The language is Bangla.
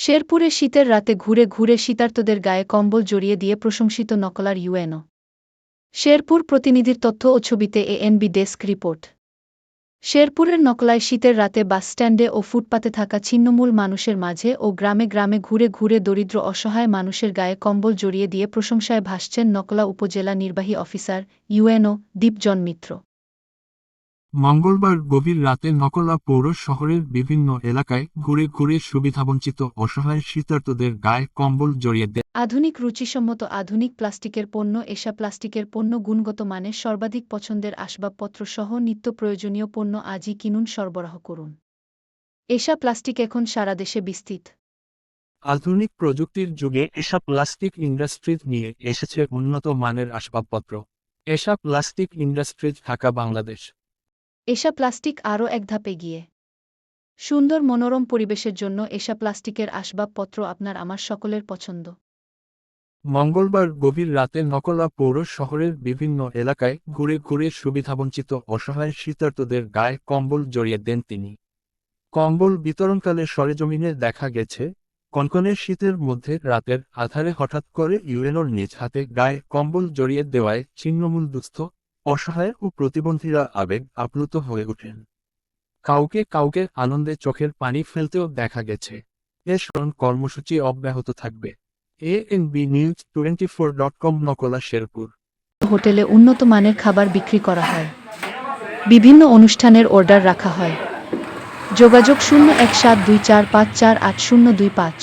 শেরপুরে শীতের রাতে ঘুরে ঘুরে শীতার্তদের গায়ে কম্বল জড়িয়ে দিয়ে প্রশংসিত নকলার ইউএনও। শেরপুর প্রতিনিধির তথ্য ও ছবিতে এএনবি ডেস্ক রিপোর্ট। শেরপুরের নকলায় শীতের রাতে বাসস্ট্যান্ডে ও ফুটপাতে থাকা ছিন্নমূল মানুষের মাঝে ও গ্রামে গ্রামে ঘুরে ঘুরে দরিদ্র অসহায় মানুষের গায়ে কম্বল জড়িয়ে দিয়ে প্রশংসায় ভাসছেন নকলা উপজেলা নির্বাহী অফিসার ইউএনও দীপজন মিত্র। মঙ্গলবার গভীর রাতে নকলা পৌর শহরের বিভিন্ন এলাকায় ঘুরে ঘুরে সুবিধাবঞ্চিত অসহায় শীতার্তদের গায়ে কম্বল জড়িয়ে দেয়। আধুনিক রুচিসম্মত আধুনিক প্লাস্টিকের পণ্য এসা প্লাস্টিকের পণ্য গুণগত মানের সর্বাধিক পছন্দের আসবাবপত্র সহ নিত্য প্রয়োজনীয় পণ্য আজই কিনুন সরবরাহ করুন। এসা প্লাস্টিক এখন সারা দেশে বিস্তৃত। আধুনিক প্রযুক্তির যুগে এসা প্লাস্টিক ইন্ডাস্ট্রিজ নিয়ে এসেছে উন্নত মানের আসবাবপত্র। এসা প্লাস্টিক ইন্ডাস্ট্রিজ ঢাকা বাংলাদেশ। এসা প্লাস্টিক আরও এক ধাপে গিয়ে সুন্দর মনোরম পরিবেশের জন্য এসা প্লাস্টিকের আসবাবপত্র আপনার আমার সকলের পছন্দ। মঙ্গলবার গভীর রাতে নকলা পৌর শহরের বিভিন্ন এলাকায় ঘুরে ঘুরে সুবিধাবঞ্চিত অসহায় শীতার্থদের গায়ে কম্বল জড়িয়ে দেন তিনি। কম্বল বিতরণকালে সরেজমিনে দেখা গেছে কনকনের শীতের মধ্যে রাতের আধারে হঠাৎ করে ইউএনওর নিজ হাতে গায়ে কম্বল জড়িয়ে দেওয়ায় ছিন্নমূল দুস্থ অসহায় ও প্রতিবন্ধীরা আবেগ আপ্লুত হয়ে ওঠেন। কাউকে কাউকে আনন্দে চোখের পানি ফেলতেও দেখা গেছে। এ স্মরণ কর্মসূচি অব্যাহত থাকবে। ANB news twenty four dot com Nakla Sherpur. হোটেলে উন্নত মানের খাবার বিক্রি করা হয়। বিভিন্ন অনুষ্ঠানের অর্ডার রাখা হয়। যোগাযোগ শূন্য এক সাত দুই চার পাঁচ চার আট শূন্য দুই পাঁচ।